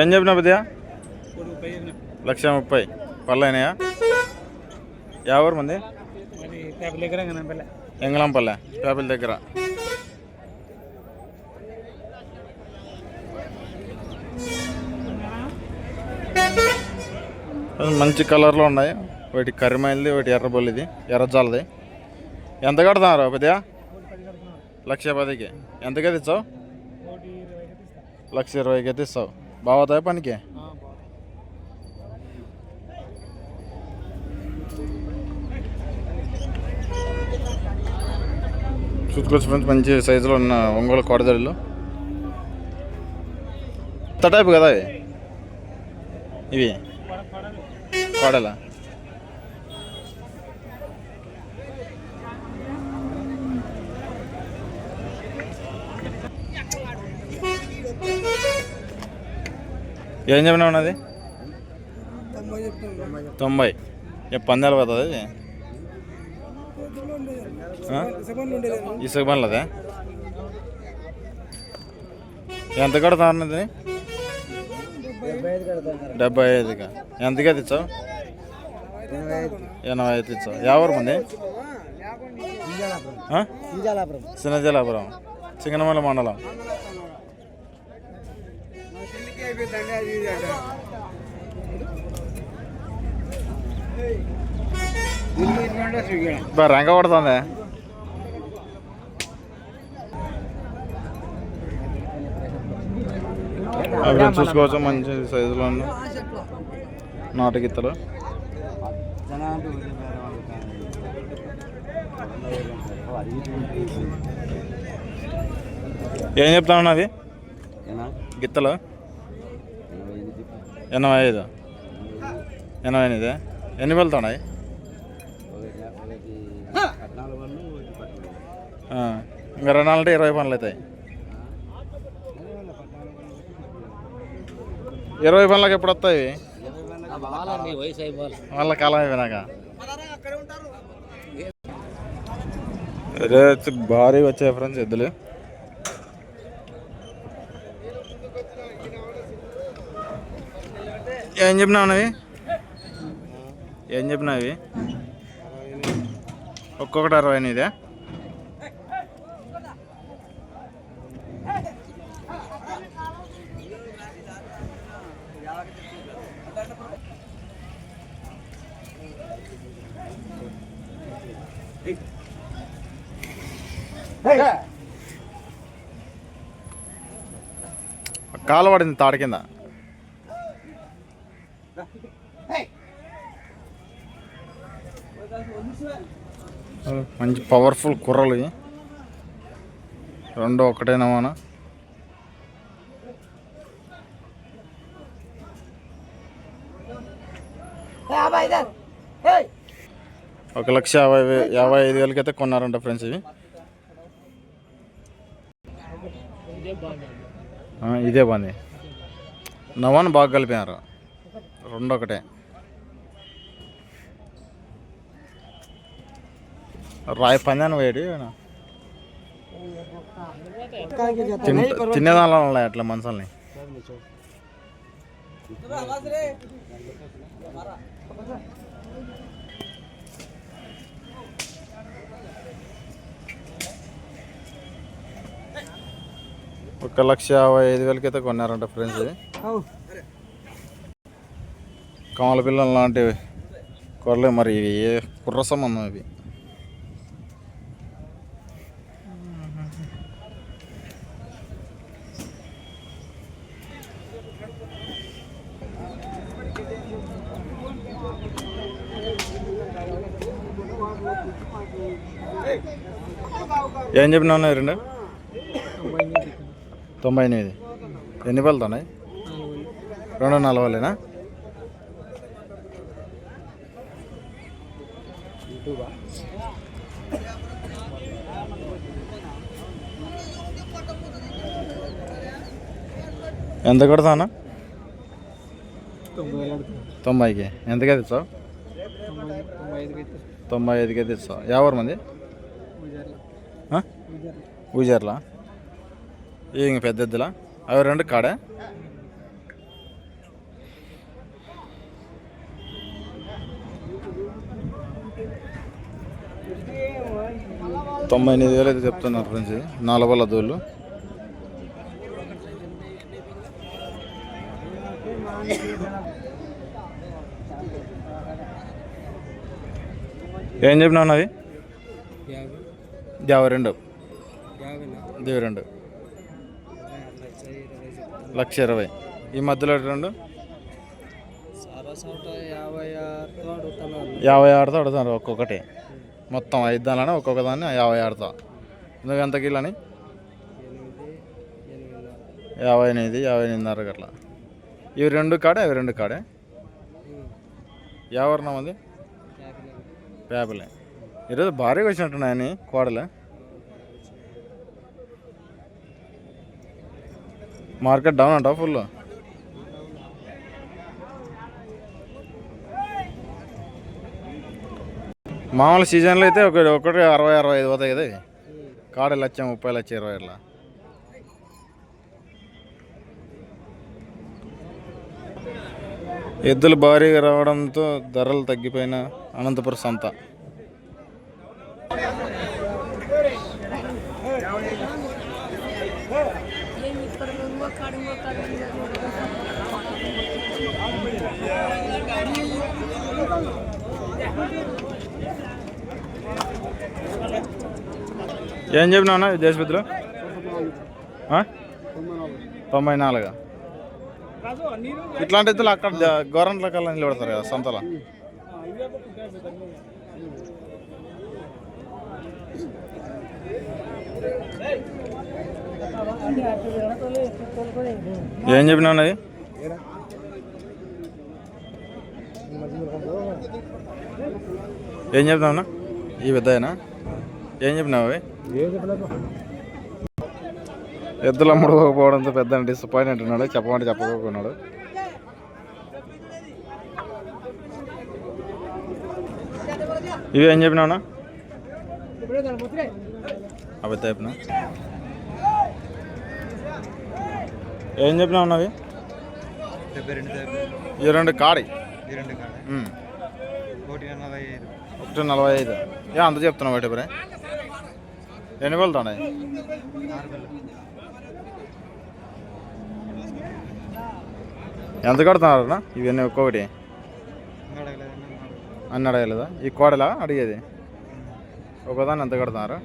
ఏం చెప్పినా పెద్దయా లక్ష ముప్పై. పళ్ళైనాయా? ఎవరు మంది? ఎంగళంపల్లె పేపల దగ్గర మంచి కలర్లో ఉన్నాయి. ఒకటి కరిమైల్ది ఒకటి ఎర్రబొల్లిది ఎర్రజాలది. ఎంత కడతారు పెద్దయా లక్ష పదికి. ఎంతకే ఇస్తావు లక్ష ఇరవైకి అయితే ఇస్తావు. బాగుతాయి పనికి? ఆ, ఫ్రెండ్స్ మంచి సైజులో ఉన్న ఒంగోలు కోడదళ్ళు కొత్త టైప్ కదా ఇవి ఇవి. కోడలా? ఏం చెప్పినా ఉన్నది తొంభై ఏ పందాలు పోతుంది? ఇసుక పనులదే ఎంత కడతా అన్నది? డెబ్బై ఐదుగా ఎంతగా తెచ్చావు? ఎనభై ఐదు తెచ్చావు. ఎవరు మంది? చిన్నజలాపురం సింగనమల మండలం. బా రంగ పడుతుంది అవి చూసుకోవచ్చు మంచి సైజులో ఉన్న నాటుగిత్తలు ఏం చెప్తాను అవి గిత్తలు? ఎనభై ఐదు. ఎనభై ఎనిమిది. ఎన్ని వెళ్తున్నాయి? ఇంకా రెండు నాలుగు అంటే ఇరవై పనులు అవుతాయి. ఇరవై పనులకు ఎప్పుడు వస్తాయి? వయసు వాళ్ళ కాలం అయిపోయినాక. రేట్ భారీ వచ్చాయి ఫ్రెండ్స్ ఎద్దులు ఏం చెప్పినావు అవి ఏం చెప్పినావు అవి ఒక్కొక్కటి అరవై ఎనిమిదే కాలు పడింది తాడు కింద. మంచి పవర్ఫుల్ కుర్రలు రెండు ఒకటేనా మన ఒక లక్ష యాభై యాభై ఐదు వేలకి అయితే కొన్నారంట ఫ్రెండ్స్ ఇవి. ఇదే బాగుంది నవాన్ బాగా కలిపినారు. రెండొకటే. రాయి పందాన్ని వేడి తినేదానిలో ఉన్నాయి అట్లా మనుషుల్ని? ఒక లక్ష యాభై ఐదు వేలకైతే కొన్నారంట ఫ్రెండ్స్ ఇది. కమల పిల్లలు లాంటివి కొరలే మరి ఇవి. ఏ కుర్ర సంబంధం ఇవి. ఏం చెప్పినా ఉన్నాయి రెండు? తొంభై ఎనిమిది. ఎన్ని పళ్ళతో ఉన్నాయి రెండు నలభైలేనా? ఎంత కొడతానా తొంభైకి. ఎంతకి తెచ్చావు తొంభై ఐదుకి తెచ్చావు ఎవరు మంది? ఊజర్లా ఇంక పెద్ద ఎద్దులా? అవి రెండు కాడే? తొంభై ఎనిమిది వేలు అయితే చెప్తున్నారు ఫ్రెండ్స్ నాలుగు దూళ్ళు. ఏం చెప్పినావు అవి యాభై. యాభై రెండు. ఇవి రెండు. లక్ష ఇరవై. ఈ మధ్యలో రెండు యాభై ఆరుతో యాభై అడుగుతారు ఒక్కొక్కటి. మొత్తం ఐదు దానిలోనే ఒక్కొక్క దాన్ని యాభై ఆడతా. ఎందుకు ఎంత కిలోని? యాభై ఎనిమిది యాభై ఎనిమిదిన్నర గట్లా. ఇవి రెండు కాడే అవి రెండు కాడే? ఎవరినాం అది పేపలే ఈరోజు భారీగా వచ్చినట్టున్నాయని కోడలే. మార్కెట్ డౌన్ అంటావు ఫుల్? మామూలు సీజన్లో అయితే ఒక ఒకటి అరవై అరవై ఐదు పోతాయి కదా కాడ లక్ష ముప్పై లక్ష ఇరవై ఇట్లా ఎద్దులు భారీగా రావడంతో ధరలు తగ్గిపోయిన అనంతపురం సంత. ఏం చెప్పినావునా దేశపెద్దులు తొంభై నాలుగు ఇట్లాంటి ఎద్దులు అక్కడ గవర్నమెంట్ల కల్లా నిలబడతారు కదా సంతలో. ఏం చెప్పినా అది? ఏం అన్నా? ఈ పెద్దయినా? ఏం చెప్పినావు అవి? ఎద్దులు అమ్ముడుకోకపోవడంతో పెద్ద డిసప్పాయింట్ ఉన్నాడు చెప్పమంటే చెప్పకపోకున్నాడు. ఇవి ఏం చెప్పినావునా అవి చెప్పినా? ఏం చెప్పినావు అవి? ఈ రెండు కాడి. ఈ రెండు కాడ. ఒకటి నలభై ఐదు. ఒకటి నలభై ఐదు. ఏ అంత చెప్తున్నావు బయట బ్రే ఎన్ని వెళ్తున్నాయి ఆరు ఎంత కడుతున్నారన్నా ఇవన్నీ ఒక్కొక్కటి. అన్ని అడగలేదా? ఈ కోడలా అడిగేది? ఒకదాన్ని ఎంత కడుతున్నారు?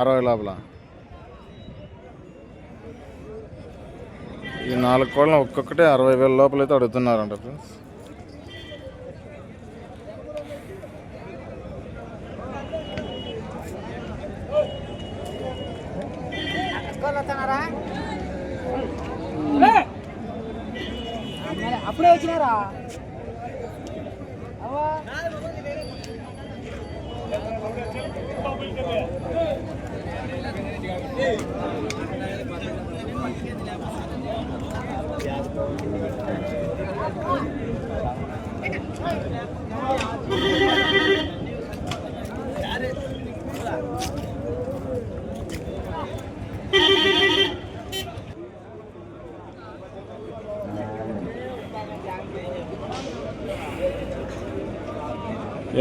అరవై లోపల. ఈ నాలుగు కోళ్ళను ఒక్కొక్కటి అరవై వేల లోపల అయితే అడుగుతున్నారంట ఫ్రెండ్స్. అప్పుడే వచ్చినారా? అవ్వా.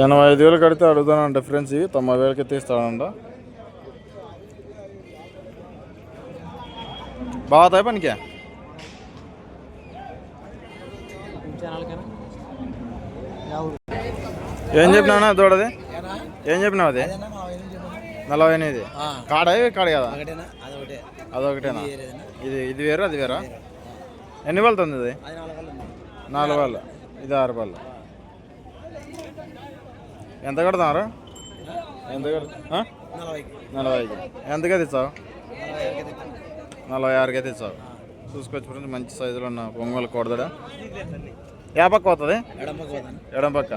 ఎనభై ఐదు వేలు కడితే అడుగుతానంట ఫ్రెండ్స్ ఇవి. తొంభై వేలకి తీస్తాడంట. బాగుతాయి పనికి? ఏం చెప్పినావునా దూడది ఏం చెప్పినావు అది? నలభై ఎనిమిది. కాడ కాడ కదా? అదొకటేనా? ఇది ఇది వేరు అది వేరా? ఎన్ని వెళ్తుంది ఇది? నాలుగు వాళ్ళు ఇది ఆరు వాళ్ళు ఎంత కడతారు ఎంత నలభైకి. ఎంతగా తెచ్చావు? నలభై ఆరుగా తెచ్చావు. చూసుకొచ్చి ఫ్రెండ్స్ మంచి సైజులో ఉన్న పొంగల్ కొడదడ. ఏ పక్క పోతుంది? ఎడం పక్క